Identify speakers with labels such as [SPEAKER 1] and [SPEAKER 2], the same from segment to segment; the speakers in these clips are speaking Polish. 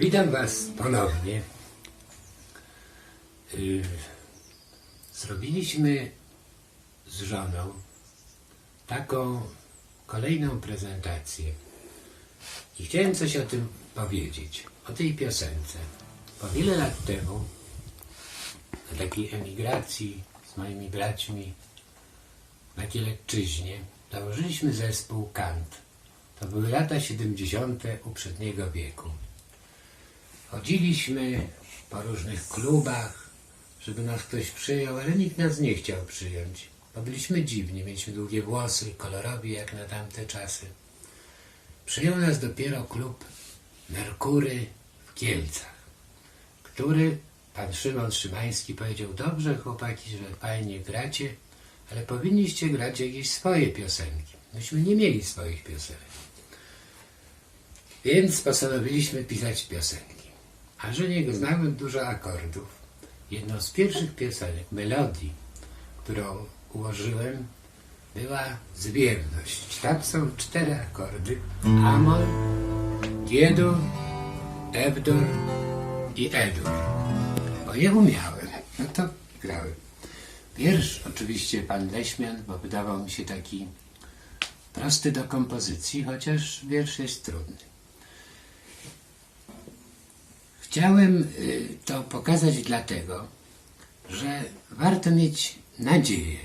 [SPEAKER 1] Witam Was ponownie. Y, Zrobiliśmy z żoną taką kolejną prezentację. I chciałem coś o tym powiedzieć, o tej piosence. Bo wiele lat temu, na takiej emigracji z moimi braćmi na Kielecczyźnie, założyliśmy zespół Kant. To były lata 70. uprzedniego wieku. Chodziliśmy po różnych klubach, żeby nas ktoś przyjął, ale nikt nas nie chciał przyjąć. Bo byliśmy dziwni, mieliśmy długie włosy, kolorowi jak na tamte czasy. Przyjął nas dopiero klub Merkury w Kielcach, który pan Szymon Szymański powiedział, dobrze chłopaki, że fajnie gracie, ale powinniście grać jakieś swoje piosenki. Myśmy nie mieli swoich piosenek. Więc postanowiliśmy pisać piosenki. A że nie znałem dużo akordów, jedną z pierwszych piosenek, melodii, którą ułożyłem, była zbierność. Tam są cztery akordy. Amol, G-dur, F-dur i E-dur. Bo je umiałem. No to grałem. Wiersz oczywiście pan Leśmian, bo wydawał mi się taki prosty do kompozycji, chociaż wiersz jest trudny. Chciałem y, to pokazać dlatego, że warto mieć nadzieję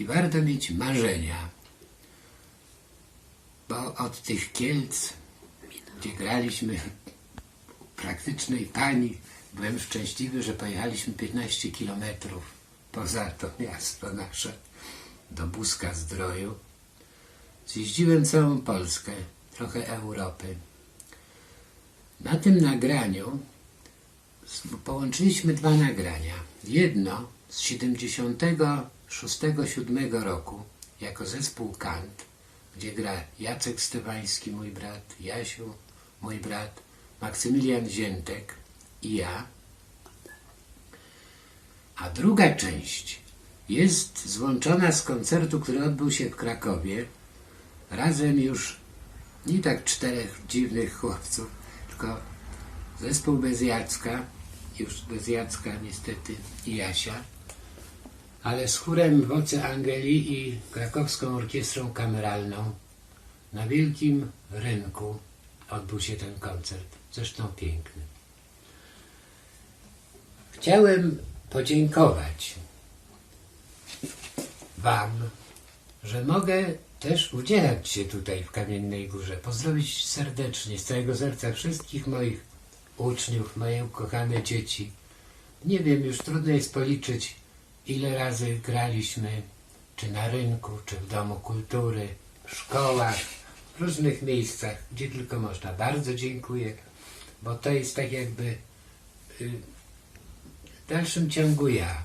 [SPEAKER 1] i warto mieć marzenia, bo od tych Kielc, gdzie graliśmy praktycznej pani, byłem szczęśliwy, że pojechaliśmy 15 kilometrów poza to miasto nasze, do Buska Zdroju. Zjeździłem całą Polskę, trochę Europy. Na tym nagraniu połączyliśmy dwa nagrania. Jedno z 76-7 roku jako zespół Kant, gdzie gra Jacek Stewański, mój brat, Jasiu, mój brat, Maksymilian Ziętek i ja. A druga część jest złączona z koncertu, który odbył się w Krakowie. Razem już nie tak czterech dziwnych chłopców, tylko zespół bez Jacka, już bez Jacka niestety i Jasia, ale z chórem Woce Angeli i krakowską orkiestrą kameralną na wielkim rynku odbył się ten koncert, zresztą piękny. Chciałem podziękować Wam, że mogę też udzielać się tutaj w Kamiennej Górze. Pozdrowić serdecznie, z całego serca wszystkich moich uczniów, moje ukochane dzieci. Nie wiem, już trudno jest policzyć, ile razy graliśmy, czy na rynku, czy w Domu Kultury, w szkołach, w różnych miejscach, gdzie tylko można. Bardzo dziękuję, bo to jest tak jakby y, w dalszym ciągu ja.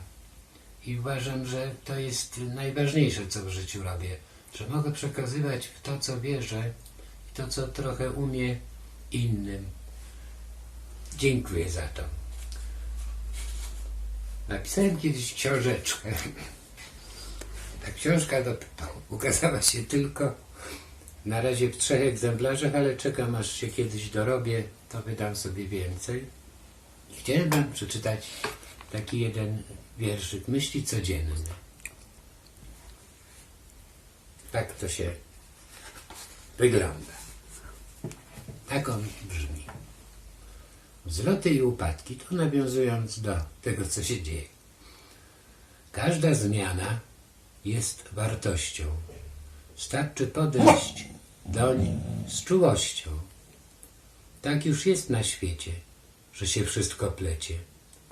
[SPEAKER 1] I uważam, że to jest najważniejsze, co w życiu robię. Że mogę przekazywać to, co wierzę to, co trochę umie innym. Dziękuję za to. Napisałem kiedyś książeczkę. Ta książka do, ukazała się tylko na razie w trzech egzemplarzach, ale czekam aż się kiedyś dorobię, to wydam sobie więcej. Chciałem wam przeczytać taki jeden wierszyk, myśli codzienne. Tak to się wygląda. Tak on brzmi. Wzloty i upadki, to nawiązując do tego, co się dzieje. Każda zmiana jest wartością. Starczy podejść doń z czułością. Tak już jest na świecie, że się wszystko plecie.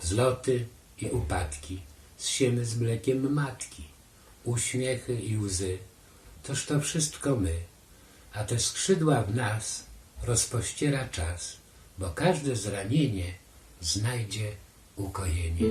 [SPEAKER 1] Wzloty i upadki, zsiemy z mlekiem matki, uśmiechy i łzy, toż to wszystko my, a te skrzydła w nas rozpościera czas, bo każde zranienie znajdzie ukojenie.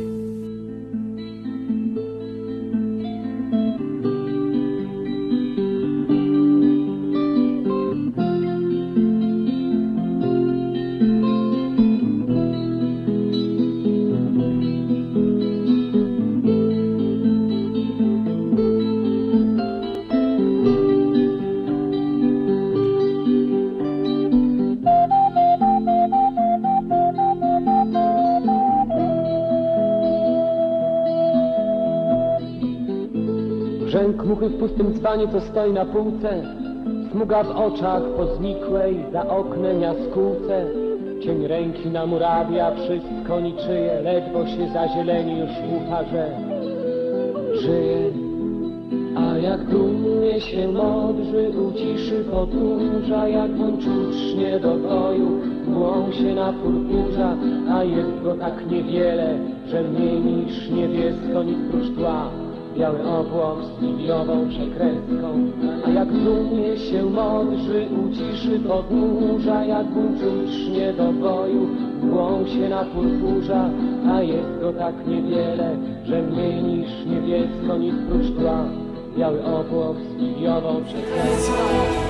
[SPEAKER 2] Muchy w pustym dzbanie, co stoi na półce. Smuga w oczach po znikłej za oknem jaskółce. Cień ręki na murawie, a wszystko niczyje. Ledwo się zazieleni już ufa, że żyje. A jak dumnie się modrzy, uciszy podróża, jak on czucznie do boju, mgłą się na purpurza, a jest go tak niewiele, że mniej niż niebiesko nic prócz tła. Biały obłok z liliową przekreską, a jak dumnie się modrzy, uciszy podnóża, jak czucznie do boju, mgłą się na purpurza, a jest go tak niewiele, że mniej niż niebiesko nic prócz tła. Biały obłok z liliową przekreską.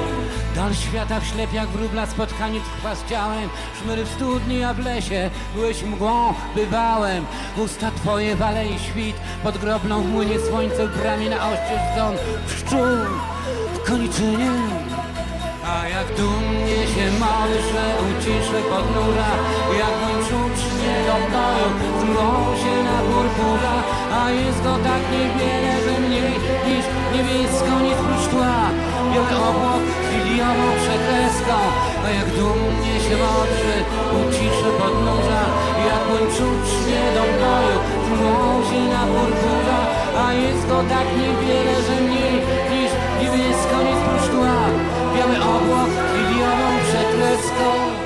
[SPEAKER 3] Dal świata w ślepiach wróbla spotkanie trwa z ciałem. Szmery w studni, a w lesie byłeś mgłą, bywałem. Usta twoje wale i świt Pod grobną w młynie słońce w bramie na oścież ząb Pszczół w koniczynie. A jak dumnie się modlę, uciszę podnóra Jak bym czucznie do boju, zmgłą się na purpura. A jest go tak niewiele, że mniej niż niebiesko nic prócz tła Biały obłok z liliową przekreską A jak dumnie się modlę, uciszę podnóra Jak bym czucznie do boju, się na purpura A jest go tak niewiele, że mniej niż niebiesko nic prócz tła Biały obłok z liliową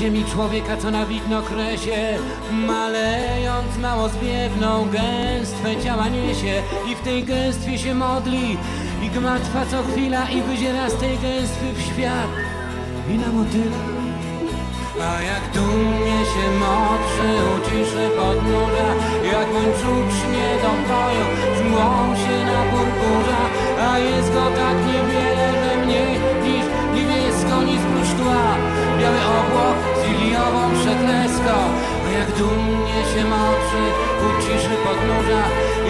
[SPEAKER 3] ziemi człowieka, co na widnokresie Malejąc mało zwiewną gęstwę ciała niesie I w tej gęstwie się modli. I gmatwa co chwila i wyziera z tej gęstwy w świat. I na motyla. A jak dumnie się mokrzy, uciszy podnóża Jak bączucznie do boju, z mgłą się na purpurza A jest go tak niewiele, Biały obłok z liliową przekreską A jak dumnie się mokrzy, uciszy podnóża.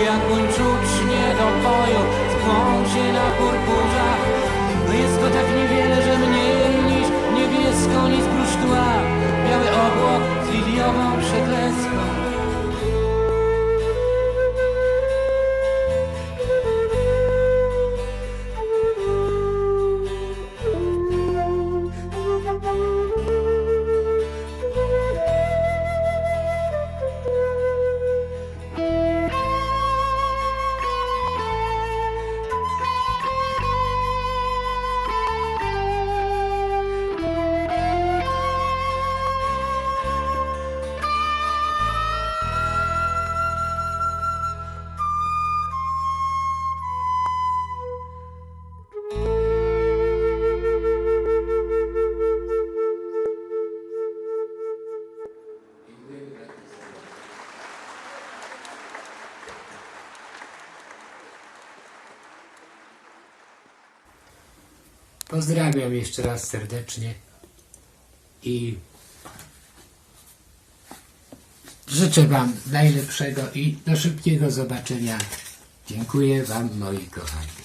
[SPEAKER 3] Jak bączucznie do boju, mgłą się na purpurza. Jest go tak niewiele, że mniej niż niebiesko nic prócz tła Biały obłok z liliową przekreską
[SPEAKER 1] Pozdrawiam jeszcze raz serdecznie i życzę Wam najlepszego i do szybkiego zobaczenia. Dziękuję Wam, moi kochani.